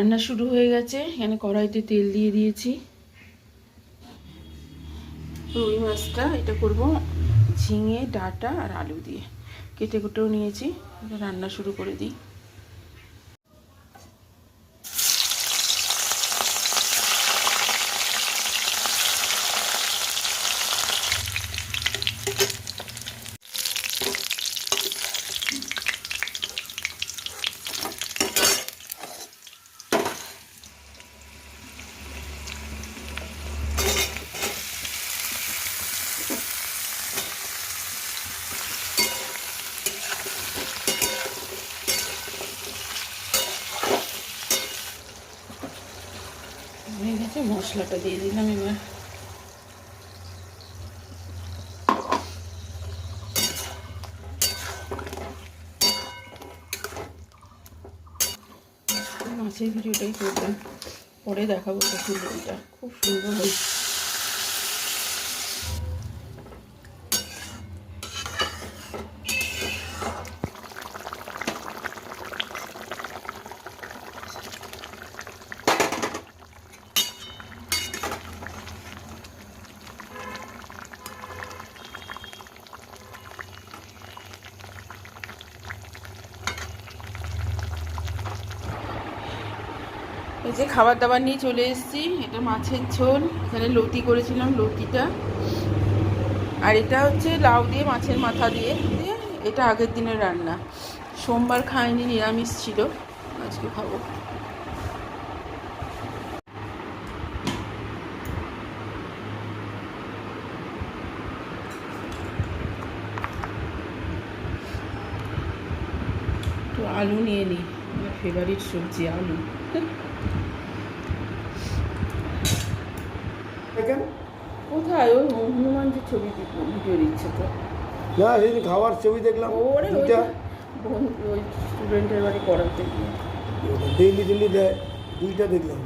রান্না শুরু হয়ে গেছে। এখানে কড়াইতে তেল দিয়ে দিয়েছি। রুই মাছটা এটা করব ঝিঙে, ডাটা আর আলু দিয়ে। কেটে কুটেও নিয়েছি। রান্না শুরু করে দিই হয়ে গেছে মশলাটা দিয়ে দিলাম এবার। মাছের ভিডিওটাই করলাম পরে দেখাবো কচুরিটা খুব সুন্দর হয়েছে। এই যে খাবার দাবার নিয়ে চলে এসেছি। এটা মাছের ঝোল। এখানে লতি করেছিলাম, লতিটা। আর এটা হচ্ছে লাউ দিয়ে, মাছের মাথা দিয়ে। দিয়ে এটা আগের দিনের রান্না। সোমবার খাইনি, নিরামিষ ছিল। আজকে খাব। আলু নিয়ে নিই আমার ফেভারিট সবজি আলু। দেখেন কোথায়? ওই হনুমানজির ছবি ভিডিও দিচ্ছে তো। না সেদিন খাওয়ার ছবি দেখলাম ওরে ওই দুইটা ওই স্টুডেন্টের বাড়ি পড়াতে ডেইলি ডেইলি দেয় দুইটা দেখলাম।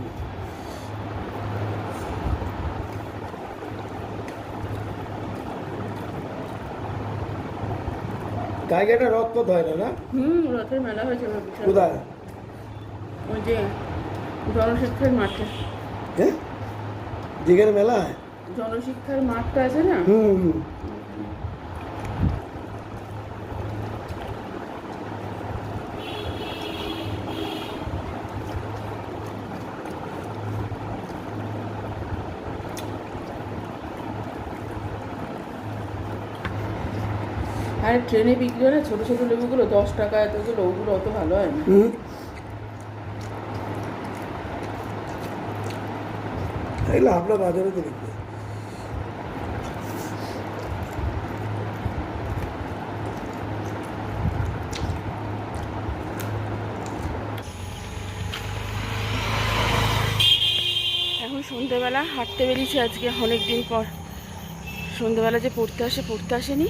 গাইঘাটা রথ পথ হয় না? না হুম রথের মেলা হয়েছে কোথায়? ওই যে জনশিক্ষার মাঠে। হ্যাঁ যেখানে মেলা? হয় জনশিক্ষার মাঠটা আছে না? হুম আর ট্রেনে বিক্রি হয় না? ছোটো ছোটো লেবুগুলো দশ টাকা এতগুলো ওগুলো অত ভালো হয় না। এগুলো আমরা বাজারে দেখবে এখন সন্ধেবেলা হাঁটতে বেরিয়েছি আজকে অনেক দিন পর। সন্ধ্যেবেলা যে পড়তে আসে, পড়তে আসেনি।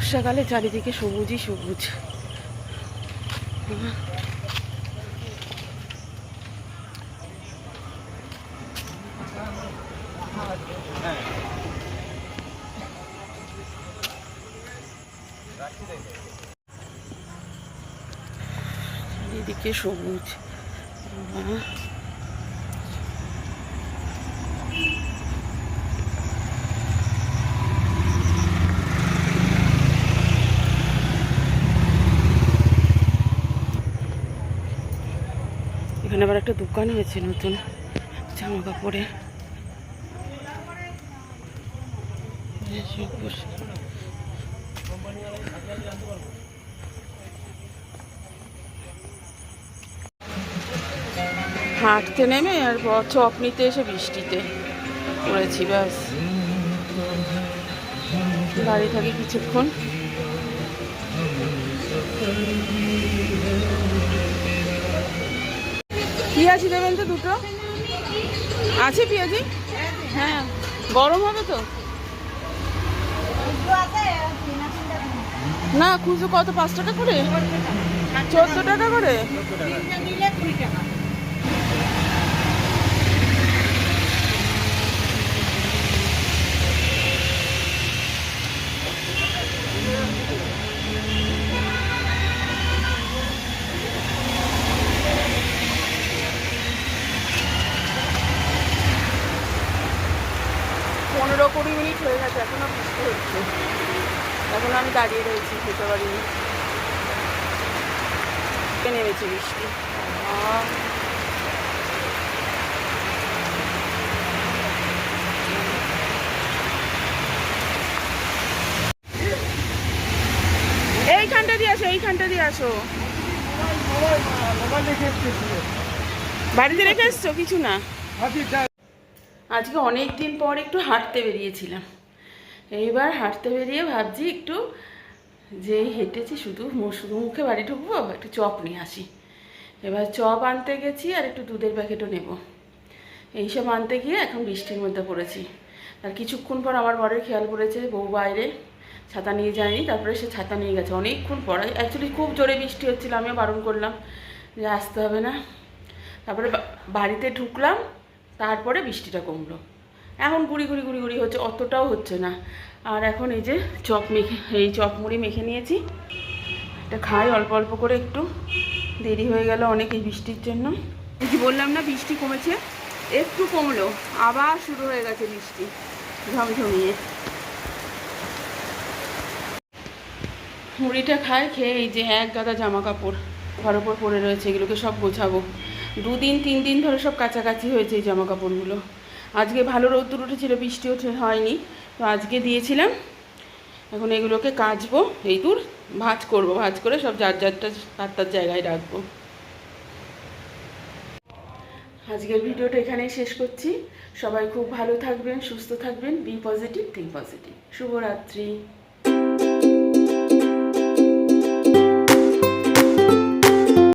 বর্ষাকালে চারিদিকে সবুজই সবুজ চারিদিকে সবুজ। এখানে আবার একটা দোকান হয়েছে নতুন জামা কাপড়ের হাঁটতে নেমে আর চপ নিতে এসে বৃষ্টিতে পড়েছি, ব্যাস। বাড়ি থাকি কিছুক্ষণ। পেঁয়াজি দেবেন তো দুটো? আছে পেঁয়াজি? হ্যাঁ। গরম হবে তো? না খুচরো কত, পাঁচ টাকা করে? চোদ্দ টাকা করে? হয়ে গেছে এখনও বৃষ্টি হচ্ছে। এখন আমি দাঁড়িয়ে রয়েছি খেতে পারিনি। নেমেছে বৃষ্টি? এইখানটা দিয়ে আসো এইখানটা দিয়ে আসো। বাড়িতে রেখে এসছো? কিছু না। আজকে অনেক দিন পর একটু হাঁটতে বেরিয়েছিলাম। এইবার হাঁটতে বেরিয়ে ভাবছি একটু যে হেঁটেছি শুধু শুধু মুখে বাড়ি ঢুকবো একটু চপ নিয়ে আসি। এবার চপ আনতে গেছি আর একটু দুধের প্যাকেটও নেব। এইসব আনতে গিয়ে এখন বৃষ্টির মধ্যে পড়েছি। আর কিছুক্ষণ পর আমার বরের খেয়াল পড়েছে, বউ বাইরে, ছাতা নিয়ে যায়নি, তারপরে সে ছাতা নিয়ে গেছে। অনেকক্ষণ পরে অ্যাকচুয়ালি খুব জোরে বৃষ্টি হচ্ছিল, আমিও বারণ করলাম যে আসতে হবে না। তারপরে বাড়িতে ঢুকলাম, তারপরে বৃষ্টিটা কমলো। এখন গুড়ি গুড়ি গুড়ি গুড়ি হচ্ছে, অতটাও হচ্ছে না। আর এখন এই যে চপ মেখে, এই চপ মুড়ি মেখে নিয়েছি। এটা খাই অল্প অল্প করে একটু। দেরি হয়ে গেল অনেক এই বৃষ্টির জন্য। বললাম না, বৃষ্টি কমেছে, একটু কমলো, আবার শুরু হয়ে গেছে বৃষ্টি, ঝমঝমিয়ে। মুড়িটা খাই, খেয়ে এই যে এক গাদা জামা কাপড় ঘর ওপর পড়ে রয়েছে, এগুলোকে সব গোছাবো। দুদিন, তিন দিন ধরে সব কাছাকাছি হয়েছে এই জামা কাপড়গুলো আজকে ভালো রৌদ্র উঠেছিল, বৃষ্টি উঠে হয়নি। তো আজকে দিয়েছিলাম। এখন এগুলোকে কাচবো, এই দূর ভাজ করব, ভাজ করে সব যার যারটা তার তার জায়গায় রাখব। আজকের ভিডিওটা এখানেই শেষ করছি। সবাই খুব ভালো থাকবেন, সুস্থ থাকবেন বি পজিটিভ থিঙ্ক পজিটিভ শুভরাত্রি।